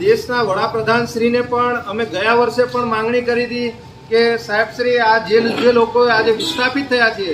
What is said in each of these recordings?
દેશના વડાપ્રધાન શ્રીને પણ અમે ગયા વર્ષે પણ માંગણી કરી હતી કે સાહેબ શ્રી, આ જે જે લોકો આજે વિસ્થાપિત થયા છે,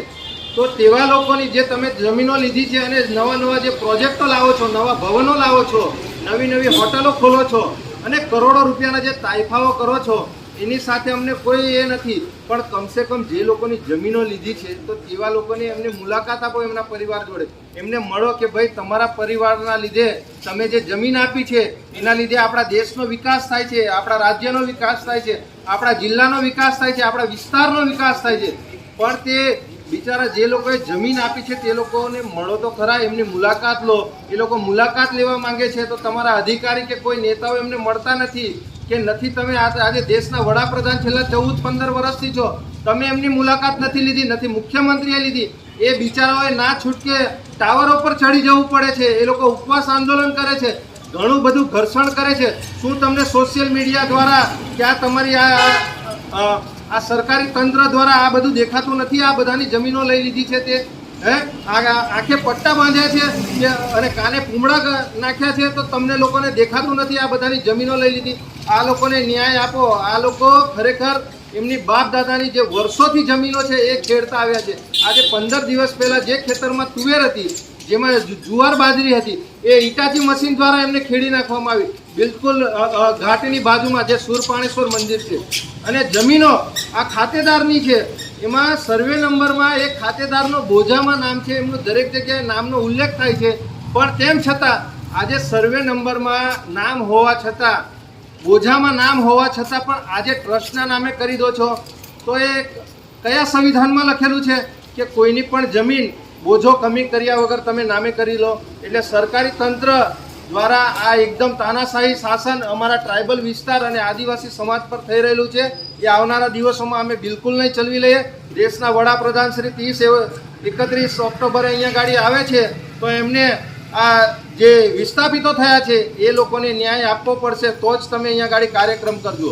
તો તેવા લોકોની જે તમે જમીનો લીધી છે અને નવા નવા જે પ્રોજેક્ટો લાવો છો, નવા ભવનો લાવો છો, નવી નવી હોટલો ખોલો છો અને કરોડો રૂપિયાના જે તાઇફાઓ કરો છો એની સાથે અમને કોઈ એ નથી. પણ કમસે કમ જે લોકોની જમીનો લીધી છે, તો તેવા લોકોની એમને મુલાકાત આપો એમના પરિવાર જોડે. એમને મળો કે ભાઈ, તમારા પરિવારના લીધે તમે જે જમીન આપી છે, એના લીધે આપણા દેશનો વિકાસ થાય છે, આપણા રાજ્યનો વિકાસ થાય છે, આપણા જિલ્લાનો વિકાસ થાય છે, આપણા વિસ્તારનો વિકાસ થાય છે. પણ તે બિચારા જે લોકોએ જમીન આપી છે, તે લોકોને મળો તો ખરા, એમની મુલાકાત લો. એ લોકો મુલાકાત લેવા માંગે છે, તો તમારા અધિકારી કે કોઈ નેતાઓ એમને મળતા નથી. કે નથી તમે આજે દેશના વડાપ્રધાન છેલ્લા ચૌદ પંદર વર્ષથી છો. તમે એમની મુલાકાત નથી લીધી, નથી મુખ્યમંત્રીએ લીધી. એ બિચારાઓએ ના છૂટકે ટાવરો પર ચડી જવું પડે છે. એ લોકો ઉપવાસ આંદોલન કરે છે. ઘણું બધું ઘર્ષણ કરે છે. શું તમને સોશિયલ મીડિયા દ્વારા કે આ તમારી આ- આ સરકારી તંત્ર દ્વારા આ બધું દેખાતું નથી? આ બધાની જમીનો લઈ લીધી છે તે? હે? આ આ પટ્ટા બાંધ્યા છે અને કાને પૂમડા નાખ્યા છે તો તમને લોકોને દેખાતું નથી આ બધાની જમીનો લઈ લીધી. આ લોકોને ન્યાય આપો. આ લોકો ખરેખર એમની બાપ દાદાની જે વર્ષોથી જમીનો છે એ ખેડતા આવ્યા છે. આજે પંદર દિવસ પહેલા જે ખેતરમાં તુવેર હતી, જેમાં જુવાર બાજરી હતી, એ ઇટાચી મશીન દ્વારા એમને ખેડી નાખવામાં આવી. બિલકુલ ઘાટની બાજુમાં જે સુરપાણેશ્વર મંદિર છે. અને જમીનો આ ખાતેદારની છે. એમાં સર્વે નંબરમાં એક ખાતેદારનો બોજામાં નામ છે, એમનું દરેક જગ્યાએ નામનો ઉલ્લેખ થાય છે. પણ તેમ છતાં, આજે સર્વે નંબરમાં નામ હોવા છતાં, બોજામાં નામ હોવા છતાં પણ આજે ટ્રસ્ટના નામે કરી દો છો. તો એ કયા સંવિધાનમાં લખેલું છે કે કોઈની પણ જમીન બોજો કમી કર્યા વગર તમે નામે કરી લો? એટલે સરકારી તંત્ર દ્વારા આ એકદમ તાનાશાહી શાસન અમારા ટ્રાઇબલ વિસ્તાર અને આદિવાસી સમાજ પર થઈ રહેલું છે. એ આવનારા દિવસોમાં અમે બિલકુલ નહીં ચલવી લઈએ. દેશના વડાપ્રધાન શ્રી ત્રીસ એકત્રીસ ઓક્ટોબરે અહીંયા ગાડી આવે છે, તો એમને આ જે વિસ્થાપિતો થયા છે, એ લોકોને ન્યાય આપવો પડશે, તો જ તમે અહીંયા ગાડી કાર્યક્રમ કરજો.